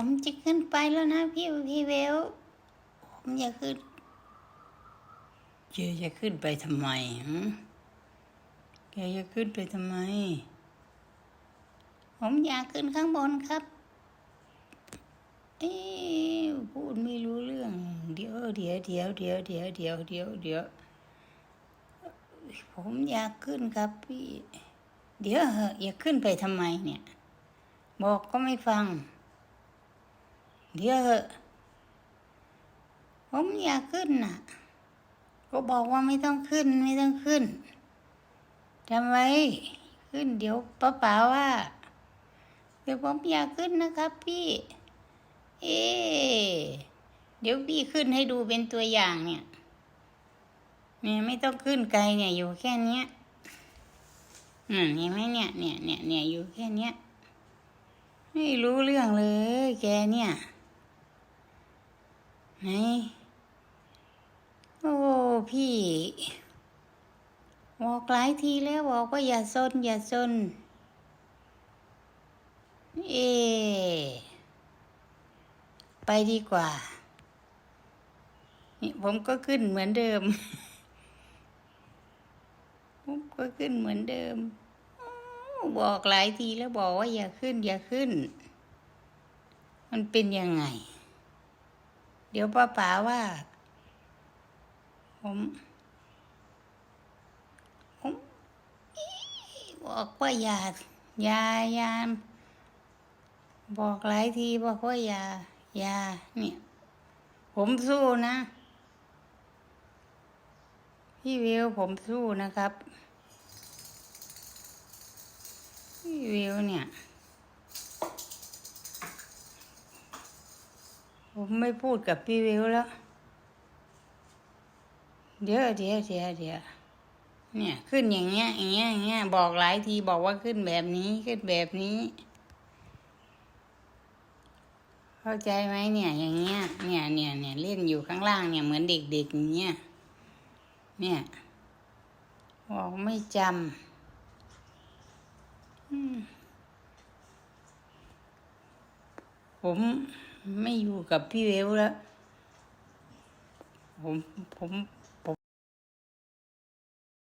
ผมจะขึ้นไปแล้วนะพี่พี่เวล ผมอยากขึ้นแกจะขึ้นไปทำไมฮะแกจะขึ้นไปทำไม ผมอยากขึ้นข้างบนครับ เอ๊ะพูดไม่รู้เรื่อง เดี๋ยวเดี๋ยวเดี๋ยวเดี๋ยวเดี๋ยวเดี๋ยวเดี๋ยวเดี๋ยวผมอยากขึ้นครับพี่ เดี๋ยวเหอะอยากขึ้นไปทำไมเนี่ย บอกก็ไม่ฟัง เดี๋ยวเหอะผมอยากขึ้นน่ะ ก็บอกว่าไม่ต้องขึ้นไม่ต้องขึ้นทำไมขึ้นเดี๋ยวป้าป๋าว่า เดี๋ยวผมอยากขึ้นนะครับพี่ เอ๊เดี๋ยวพี่ขึ้นให้ดูเป็นตัวอย่างเนี่ยเนี่ยไม่ต้องขึ้นไกลเนี่ยอยู่แค่เนี้ยอืมเห็นไหมเนี่ยเนี่ยเนี่ยเนี่ยอยู่แค่เนี้ย ไม่รู้เรื่องเลย แกเนี่ย ไหนโอ้พี่บอกหลายทีแล้วบอกว่าอย่าซนอย่าซนเอ ไปดีกว่า นี่ผมก็ขึ้นเหมือนเดิม ผมก็ขึ้นเหมือนเดิม บอกหลายทีแล้วบอกว่าอย่าขึ้น อย่าขึ้น มันเป็นยังไง เดี๋ยวป้าป๋าว่า ผมผมบอกว่าอย่าอย่าอย่าบอกหลายทีบอกว่าอย่าอย่าเนี่ย ผมสู้นะ พี่วิวผมสู้นะครับ พี่วิวเนี่ย ไม่พูดกับพี่วิวแล้ว เดี๋ยวเดี๋ยวเดี๋ยวเดี๋ยวเนี่ย ขึ้นอย่างเงี้ยอย่างเงี้ยอย่างเงี้ยบอกหลายทีบอกว่าขึ้นแบบนี้ขึ้นแบบนี้ เข้าใจไหมเนี่ย อย่างเงี้ย เนี่ยเนี่ยเนี่ยเล่นอยู่ข้างล่างเนี่ยเหมือนเด็กๆอย่างเงี้ยเนี่ยบอกไม่จำผมไม่อยู่กับพี่เวลแล้ว ผมผม